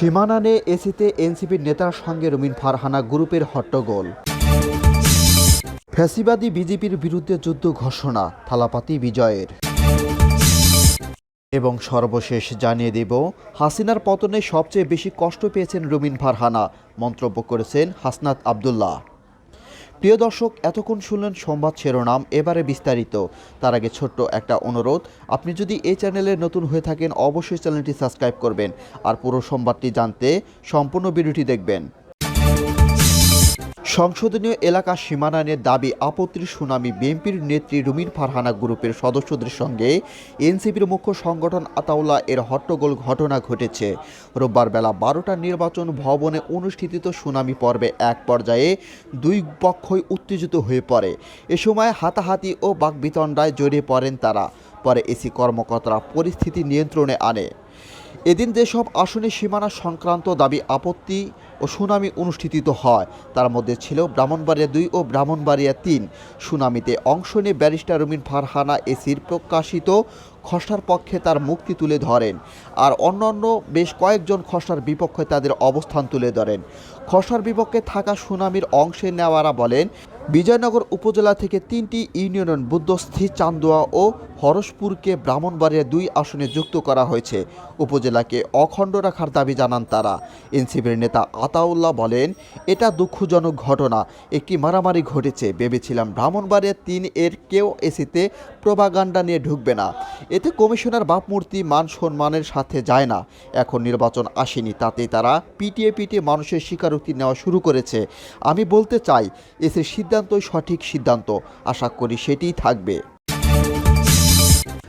সীমানানে এসিতে এনসিপির নেতার সঙ্গে রুমিন ফারহানা গ্রুপের হট্টগোল। ফ্যাসিবাদী বিজেপির বিরুদ্ধে যুদ্ধ ঘোষণা, থালাপাতি বিজয়ের। এবং সর্বশেষ জানিয়ে দেব, হাসিনার পতনে সবচেয়ে বেশি কষ্ট পেয়েছেন রুমিন ফারহানা, মন্তব্য করেছেন হাসনাত আবদুল্লাহ। প্রিয় দর্শক, এতক্ষণ শুনলেন সংবাদ শিরোনাম, এবারে বিস্তারিত। তার আগে ছোট্ট একটা অনুরোধ, আপনি যদি এই চ্যানেলে নতুন হয়ে থাকেন, অবশ্যই চ্যানেলটি সাবস্ক্রাইব করবেন। আর পুরো সংবাদটি জানতে সম্পূর্ণ ভিডিওটি দেখবেন। সংশোধনীয় এলাকা সীমানানের দাবি, আপত্তির সুনামি বিএনপির নেত্রী রুমিন ফারহানা গ্রুপের সদস্যদের সঙ্গে এনসিপির মুখ্য সংগঠন আতাউল্লাহ এর হট্টগোল ঘটনা ঘটেছে। রোববার বেলা বারোটা নির্বাচন ভবনে অনুষ্ঠিত সুনামি পর্বে এক পর্যায়ে দুই পক্ষই উত্তেজিত হয়ে পড়ে। এ সময় হাতাহাতি ও বাকবিতণ্ডায় জড়িয়ে পড়েন তারা। পরে এসি কর্মকর্তারা পরিস্থিতি নিয়ন্ত্রণে আনে। এদিন যেসব আসনে সীমানা সংক্রান্ত দাবি, আপত্তি ও সুনামি অনুষ্ঠিত হয়, তার মধ্যে ছিল ব্রাহ্মণবাড়িয়া দুই ও ব্রাহ্মণবাড়িয়া তিন। সুনামিতে অংশ নিয়ে ব্যারিস্টার রুমিন ফারহানা এসির প্রকাশিত খসড়ার পক্ষে তার মুক্তি তুলে ধরেন আর অন্যান্য বেশ কয়েকজন খসড়ার বিপক্ষে তাদের অবস্থান তুলে ধরেন। খসড়ার বিপক্ষে থাকা সুনামির অংশে নেওয়ারা বলেন, বিজয়নগর উপজেলা থেকে তিনটি ইউনিয়ন বুদ্ধস্থি, চান্দোয়া ও হরসপুরকে ব্রাহ্মণবাড়িয়া দুই আসনে যুক্ত করা হয়েছে। উপজেলাকে অখণ্ড রাখার দাবি জানান তারা। এনসিপির নেতা আতাউল্লাহ বলেন, এটা দুঃখজনক ঘটনা। একটি মারামারি ঘটেছে। ভেবেছিলাম ব্রাহ্মণবাড়িয়া তিন এর কেউ এসিতে প্রভাগান্ডা নিয়ে ঢুকবে না। এতে কমিশনার বাপমূর্তি মান সম্মানের সাথে যায় না। এখন নির্বাচন আসেনি। তাতে তারা পিটিয়ে পিটিয়ে মানুষের স্বীকারোক্তি নেওয়া শুরু করেছে। আমি বলতে চাই, এসির সিদ্ধান্তই সঠিক সিদ্ধান্ত। আশা করি সেটিই থাকবে।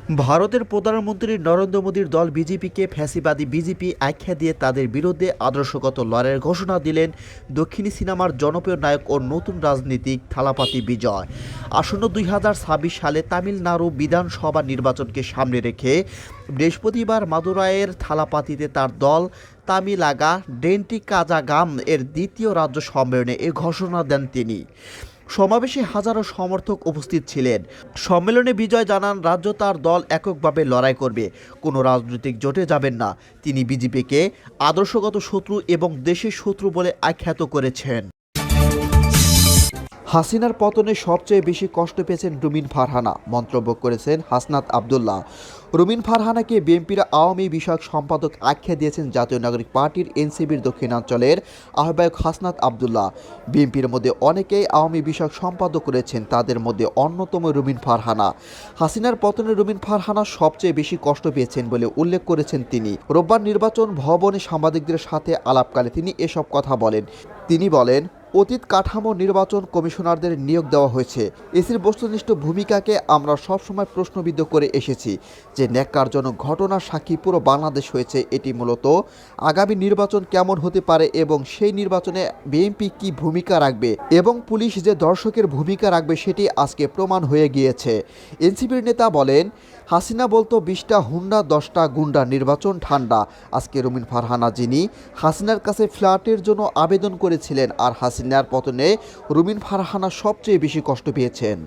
ভারতের প্রধানমন্ত্রী নরেন্দ্র মোদীর দল বিজেপিকে ফ্যাসিবাদী বিজেপি আখ্যা দিয়ে তাদের বিরুদ্ধে আদর্শগত লড়াইয়ের ঘোষণা দিলেন দক্ষিণী সিনেমার জনপ্রিয় নায়ক ও নতুন রাজনীতিক থালাপাতি বিজয়। আসন্ন দুই হাজার ছাব্বিশ সালে তামিলনাড়ু বিধানসভা নির্বাচনকে সামনে রেখে বৃহস্পতিবার মাদুরায়ের থালাপাতিতে তার দল তামিলাগা ডেন্টি কাজাগাম এর দ্বিতীয় রাজ্য সম্মেলনে এ ঘোষণা দেন তিনি। সমাবেশে হাজারো সমর্থক উপস্থিত ছিলেন। সম্মেলনে বিজয় জানান, রাজ্য তার দল এককভাবে লড়াই করবে। কোনো রাজনৈতিক জোটে যাবেন না। তিনি বিজেপিকে আদর্শগত শত্রু এবং দেশের শত্রু বলে আখ্যাত করেছেন। হাসিনার পতনে সবচেয়ে বেশি কষ্ট পেয়েছেন রুমিন ফারহানা, মন্তব্য করেছেন হাসনাত আবদুল্লাহ। রুমিন ফারহানাকে বিএনপির আওয়ামী বিষয়ক সম্পাদক আখ্যা দিয়েছেন জাতীয় নাগরিক পার্টির এনসিবির দক্ষিণাঞ্চলের আহ্বায়ক হাসনাত আবদুল্লাহ। বিএনপির মধ্যে অনেকেই আওয়ামী বিষয়ক সম্পাদক করেছেন তাদের মধ্যে অন্যতম রুমিন ফারহানা। হাসিনার পতনে রুমিন ফারহানা সবচেয়ে বেশি কষ্ট পেয়েছেন বলে উল্লেখ করেছেন তিনি। রোববার নির্বাচন ভবনে সাংবাদিকদের সাথে আলাপকালে তিনি এসব কথা বলেন। তিনি বলেন অতীত কাঠামো নির্বাচন কমিশনারদের নিয়োগ দেওয়া হয়েছে। এসির বস্তুনিষ্ঠ ভূমিকাকে আমরা সবসময় প্রশ্নবিদ্ধ করে এসেছি যে ন্যাক্কারজনক ঘটনার সাক্ষী পুরো বাংলাদেশ হয়েছে এটি মূলত আগামী নির্বাচন কেমন হতে পারে এবং সেই নির্বাচনে বিএনপি কি ভূমিকা রাখবে এবং পুলিশ যে দর্শকের ভূমিকা রাখবে সেটি আজকে প্রমাণ হয়ে গিয়েছে। এনসিপির নেতা বলেন, হাসিনা বলতো, বিশটা হুন্ডা, দশটা গুন্ডা, নির্বাচন ঠান্ডা। আজকে রুমিন ফারহানা যিনি হাসিনার কাছে ফ্ল্যাটের জন্য আবেদন করেছিলেন, আর হাসিনার পতনে রুমিন ফারহানা সবচেয়ে বেশি কষ্ট পেয়েছেন।